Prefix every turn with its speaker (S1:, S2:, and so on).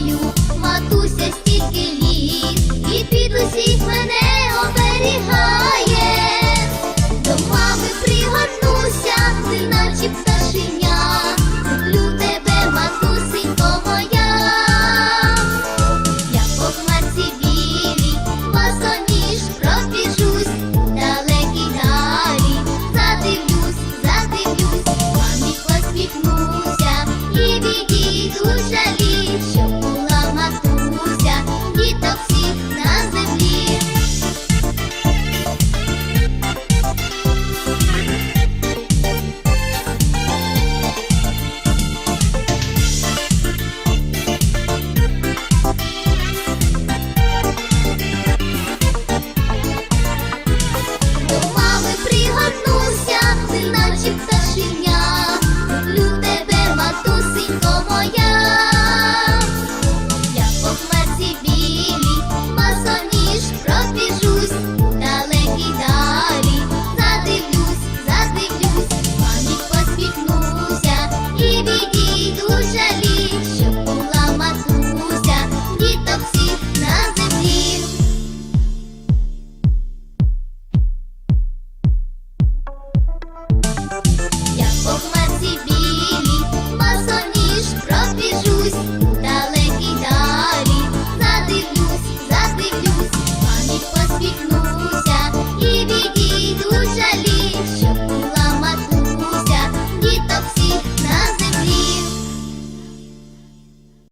S1: мою, матуся стільки літ, і під усіх мене оберігає, до мами пригорнуся, ти наче пташеня, люблю тебе, матусенько моя, я по хмарці білій, пасоніж пробіжусь, далекі далі, задивлюсь, задивлюсь, пам'ять посміхнуся і відійду вже do